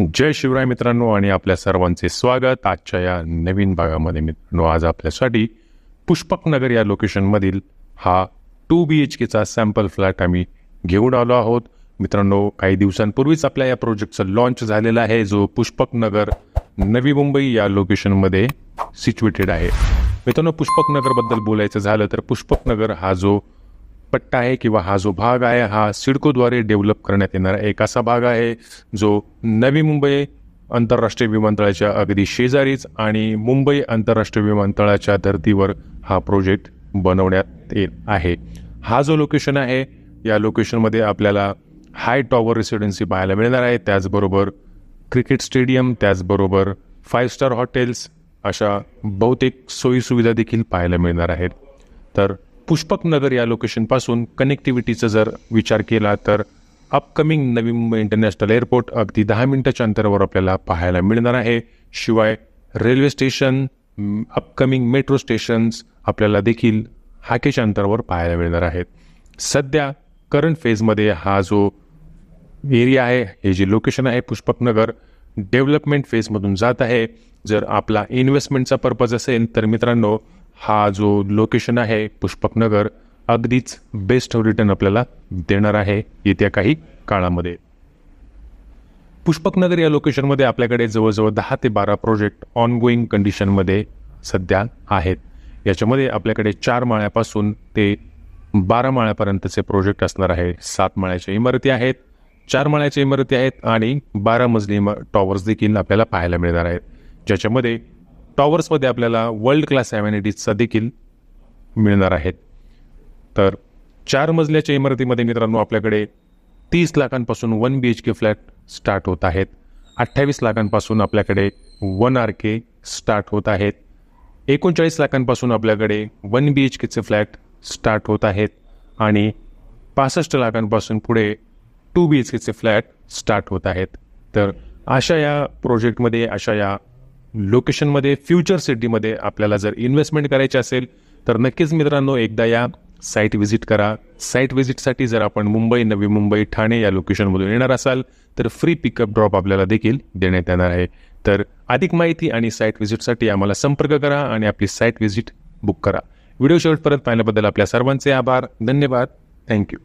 जय शिवराय मित्रांनो आणि आपल्या सर्वांचे स्वागत. आजच्या या नवीन भागामध्ये मित्रांनो आज आपल्यासाठी पुष्पकनगर या लोकेशनमधील हा टू बी एच केचा सॅम्पल फ्लॅट आम्ही घेऊन आलो आहोत. मित्रांनो काही दिवसांपूर्वीच आपल्या या प्रोजेक्टचं लॉन्च झालेला आहे जो पुष्पकनगर नवी मुंबई या लोकेशनमध्ये सिच्युएटेड आहे. मित्रांनो पुष्पकनगरबद्दल बोलायचं झालं तर पुष्पकनगर हा जो पट्टा आहे किंवा हा जो भाग आहे हा सिडकोद्वारे डेव्हलप करण्यात येणारा एक असा भाग आहे जो नवी मुंबई आंतरराष्ट्रीय विमानतळाच्या अगदी शेजारीच आणि मुंबई आंतरराष्ट्रीय विमानतळाच्या धर्तीवर हा प्रोजेक्ट बनवण्यात येत आहे. हा जो लोकेशन आहे या लोकेशनमध्ये आपल्याला हाय टॉवर रेसिडेन्सी पाहायला मिळणार आहे. त्याचबरोबर क्रिकेट स्टेडियम त्याचबरोबर फाईव्ह स्टार हॉटेल्स अशा बहुतेक सोयीसुविधा देखील पाहायला मिळणार आहेत. तर पुष्पक नगर या लोकेशनपासून कनेक्टिव्हिटीचा जर विचार केला तर upcoming Navi Mumbai international airport अगदी दहा मिनिटाच्या अंतरावर आपल्याला पाहायला मिळणार आहे. शिवाय railway station upcoming metro stations आपल्याला देखील हाकेच्या अंतरावर पाहायला मिळणार आहेत. सध्या करंट फेजमध्ये हा जो एरिया आहे हे जे लोकेशन आहे पुष्पक नगर डेव्हलपमेंट फेजमधून जात आहे. जर आपला इन्व्हेस्टमेंटचा पर्पज असेल तर मित्रांनो हा जो लोकेशन आहे पुष्पक नगर अगदीच बेस्ट रिटर्न आपल्याला देणार आहे येत्या काही काळामध्ये. पुष्पक नगर या लोकेशनमध्ये आपल्याकडे जवळजवळ दहा ते बारा प्रोजेक्ट ऑनगोईंग कंडिशनमध्ये सध्या आहेत. याच्यामध्ये आपल्याकडे चार माळ्यापासून ते बारा माळ्यापर्यंतचे प्रोजेक्ट असणार आहे. सात माळ्याच्या इमारती आहेत चार माळ्याच्या इमारती आहेत आणि बारा मजली इमा टॉवर्स देखील आपल्याला पाहायला मिळणार आहेत. ज्याच्यामध्ये टॉवर्समध्ये आपल्याला वर्ल्ड क्लास ॲम्युनिटीजचा देखील मिळणार आहेत. तर चार मजल्याच्या इमारतीमध्ये मित्रांनो आपल्याकडे तीस लाखांपासून one B H K flat start होत आहेत. अठ्ठावीस लाखांपासून आपल्याकडे वन आर के स्टार्ट होत आहेत. एकोणचाळीस लाखांपासून आपल्याकडे वन बी एच केचे फ्लॅट स्टार्ट होत आहेत. आणि पासष्ट लाखांपासून पुढे टू बी एच केचे फ्लॅट स्टार्ट होत आहेत. तर अशा या प्रोजेक्टमध्ये अशा या लोकेशनमध्ये फ्युचर सिटीमध्ये आपल्याला जर इन्व्हेस्टमेंट करायची असेल तर नक्कीच मित्रांनो एकदा या साईट व्हिजिट करा. साईट व्हिजिटसाठी जर आपण मुंबई नवी मुंबई ठाणे या लोकेशनमधून येणार असाल तर फ्री पिकअप ड्रॉप आपल्याला देखील देण्यात येणार आहे. तर अधिक माहिती आणि साईट व्हिजिटसाठी आम्हाला संपर्क करा आणि आपली साईट व्हिजिट बुक करा. व्हिडिओ शेवटपर्यंत पाहिल्याबद्दल आपल्या सर्वांचे आभार. धन्यवाद. थँक्यू